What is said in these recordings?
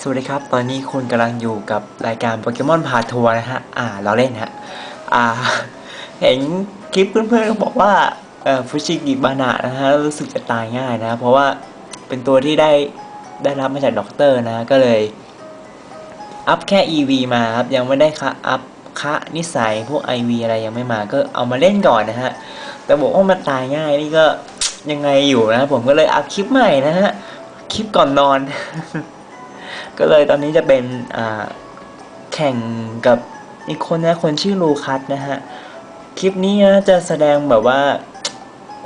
สวัสดีครับ ตอนนี้คุณกำลังอยู่กับรายการโปเกมอนพาทัวร์นะฮะ อ่า เราเล่นฮะ อ่า เห็นคลิปเพื่อนๆบอกว่า เอ่อฟูชิกิบานะนะฮะ รู้สึกจะตายง่ายนะ เพราะว่าเป็นตัวที่ได้ได้รับมาจากด็อกเตอร์นะ ก็เลย อัพแค่ EV มาครับ ยังไม่ได้คะอัพคะนิสัยพวก IV อะไรยังไม่มาก็เอามาเล่นก่อนนะฮะ แต่บอกว่ามันตายง่ายนี่ก็ยังไงอยู่นะ ผมก็เลยอัพคลิปใหม่นะฮะ คลิปก่อนนอน ก็เลยตอนนี้จะเป็นแข่งกับอีกคนนะคนชื่อลูคัสนะฮะ คลิปนี้นะจะแสดงแบบว่า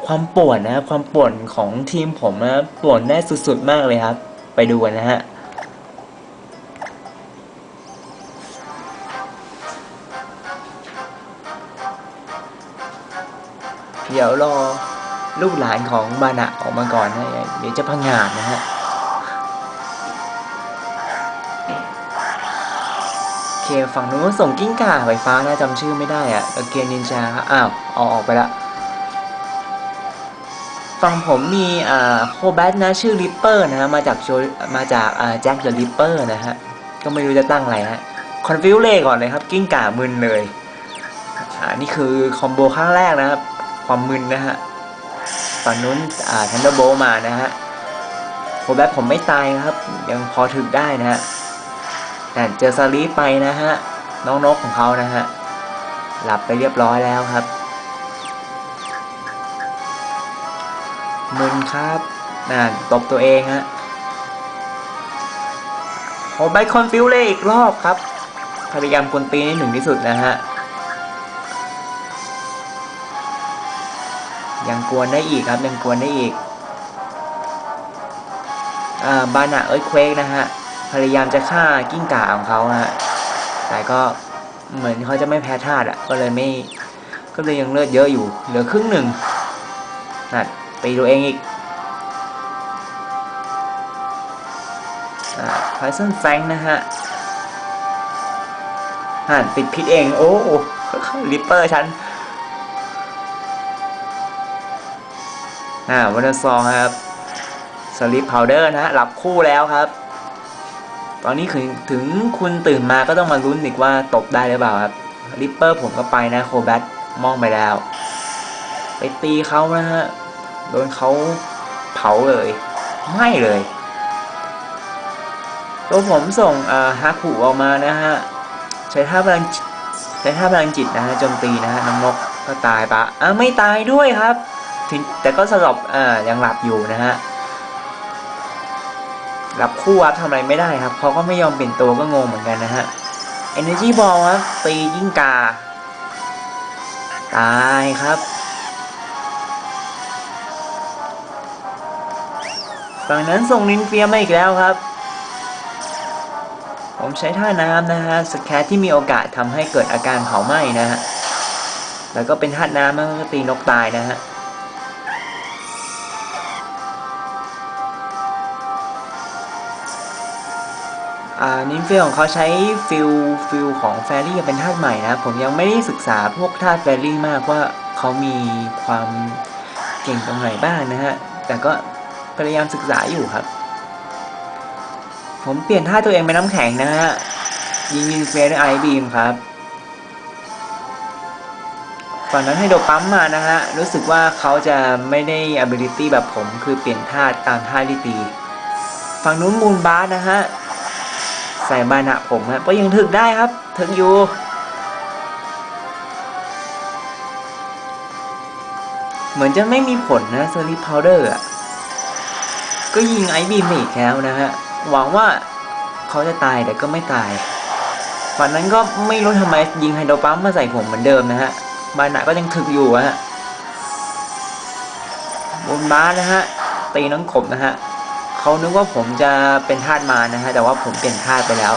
ความป่วนนะความป่วนของทีมผมนะป่วนได้สุดๆมากเลยครับ ไปดูกันนะฮะเดี๋ยวรอลูกหลานของบานะออกมาก่อนนะ เดี๋ยวจะพังงาดนะฮะ เคฝั่งนู้นส่งกิ้งก่าไฟฟ้านะจำชื่อไม่ได้อะเกียร์นินจาอ้าวเอาออกไปละฝั่งผมมีอ่าโคแบทนะชื่อริปเปอร์นะฮะมาจากโชมาจากอ่าแจ็คเดอะริปเปอร์นะฮะก็ไม่รู้จะตั้งอะไรฮะคอนฟิวเล่ก่อนเลยครับ กิ้งก่ามึนเลยอ่านี่คือคอมโบข้างแรกนะครับ ความมึนนะฮะฝั่งนู้นอ่าทันเดอร์โบมานะฮะโคแบทผมไม่ตายครับ ยังพอถึกได้นะฮะ แต่เจอซารีไปนะฮะ น้องนกของเขานะฮะ หลับไปเรียบร้อยแล้วครับมึนครับนั่นตบตัวเองฮะโอ้ไบคอนฟิวเลยอีกรอบครับ พยายามกวนตีนให้ถึงที่สุดนะฮะ ยังกวนได้อีกครับ ยังกวนได้อีกอ่าบานาเอ้ยเควกนะฮะ พยายามจะฆ่ากิ้งก่าของเขาฮะแต่ก็เหมือนเขาจะไม่แพ้ธาตุอะก็เลยไม่ก็เลยยังเลือดเยอะอยู่ เหลือครึ่งหนึ่งนั่นตีตัวเองอีกอ่าไพซันแฟงนะฮะห่านติดพิษเองโอ้ลิปเปอร์ฉันอ่าวันซองครับสลิปพาวเดอร์นะฮะหลับคู่แล้วครับ ตอนนี้ถึงถึงคุณตื่นมาก็ต้องมาลุ้นอีกว่าตบได้หรือเปล่าครับริปเปอร์ผมก็ไปนะโคแบทมองไปแล้ว ไปตีเขานะฮะโดนเขาเผาเลยไหม่เลยตัวผมส่งอ่าฮาคุออกมานะฮะใช้ท่าพลังใช้ท่าพลังจิตนะฮะโจมตีนะฮะน้องนกก็ตายปะอ่าไม่ตายด้วยครับ แต่ก็สลบอ่ายังหลับอยู่นะฮะ หลับคู่ครับทำอะไรไม่ได้ครับเขาก็ไม่ยอมเปลี่ยนตัวก็งงเหมือนกันนะฮะ Energy Ball ครับตียิ่งกา ตายครับฝั่งนั้นส่งนินเฟียมาอีกแล้วครับ ผมใช้ท่าน้ำนะฮะสแคทที่มีโอกาสทำให้เกิดอาการเผาไหม้นะฮะ แล้วก็เป็นท่าน้ำมันก็ตีนกตายนะฮะ นินเฟียของเขาใช้ฟิลฟิลของแฟรี่เป็นธาตุใหม่นะผมยังไม่ได้ศึกษาพวกธาตุแฟรี่มากว่าเขามีความเก่งตรงไหนบ้างนะฮะ แต่ก็พยายามศึกษาอยู่ครับ ผมเปลี่ยนท่าตัวเองเป็นน้ำแข็งนะฮะ ยิงนินเฟียด้วยไอบีมครับฝั่งนั้นให้โดปั๊มมานะฮะ รู้สึกว่าเขาจะไม่ได้ ability แบบผมคือเปลี่ยนท่าตามท่าที่ตี ฝั่งนู้นมูนบาสนะฮะ ใส่บานะผมฮะก็ยังถึกได้ครับ ถึกอยู่ เหมือนจะไม่มีผลนะเซอร์ p พาวเดอร์อะ ก็ยิงไอบีมอีกแล้วนะฮะ หวังว่าเขาจะตายแต่ก็ไม่ตายฝั่งนั้นก็ไม่รู้ทำไมยิงไฮโดรปั๊มมาใส่ผมเหมือนเดิมนะฮะบานะก็ยังถึกอยู่ฮะบนบ้านนะฮะตีน้องขบนะฮะ เขานึกว่าผมจะเป็นทาสมานะฮะแต่ว่าผมเปลี่ยนทาสไปแล้ว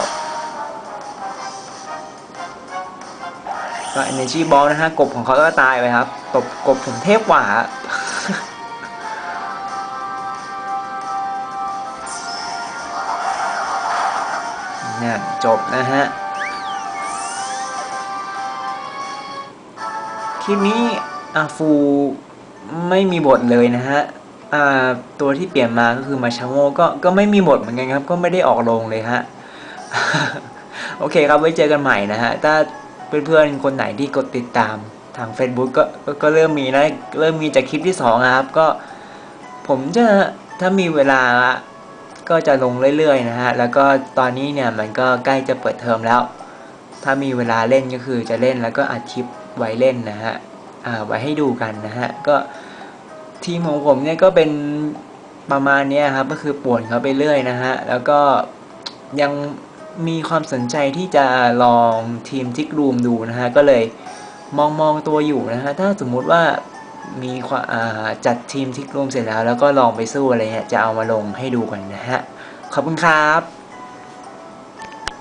ก็ energy ball นะฮะกบของเขาก็ตายไปครับ ตบกบผมเทพกว่าเนี่ยจบนะฮะคลิปนี้อาฟูไม่มีบทเลยนะฮะ อ่าตัวที่เปลี่ยนมาก็คือมาชาโมก็ก็ไม่มีบทเหมือนกันครับ ก็ไม่ได้ออกโรงเลยฮะ โอเคครับไว้เจอกันใหม่นะฮะ ถ้าเพื่อนๆคนไหนที่กดติดตามทาง Facebook ก็ก็ก็เริ่มมีนะ เริ่มมีจากคลิปที่สองนะครับ ก็ผมจะถ้ามีเวลาก็จะลงเรื่อยๆนะฮะ แล้วก็ตอนนี้เนี่ยมันก็ใกล้จะเปิดเทอมแล้ว ถ้ามีเวลาเล่นก็คือจะเล่นแล้วก็อัดคลิปไว้เล่นนะฮะอ่าไว้ให้ดูกันนะฮะ ก็ ทีมของผมเนี่ยก็เป็นประมาณนี้ครับ ก็คือปวนเขาไปเรื่อยนะฮะ แล้วก็ยังมีความสนใจที่จะลองทีมทิกรูมดูนะฮะ ก็เลยมองมองตัวอยู่นะฮะ ถ้าสมมุติว่ามีความจัดทีมทิกรูมเสร็จแล้ว แล้วก็ลองไปสู้อะไรเงี้ยจะเอามาลงให้ดูกันนะฮะ ขอบคุณครับ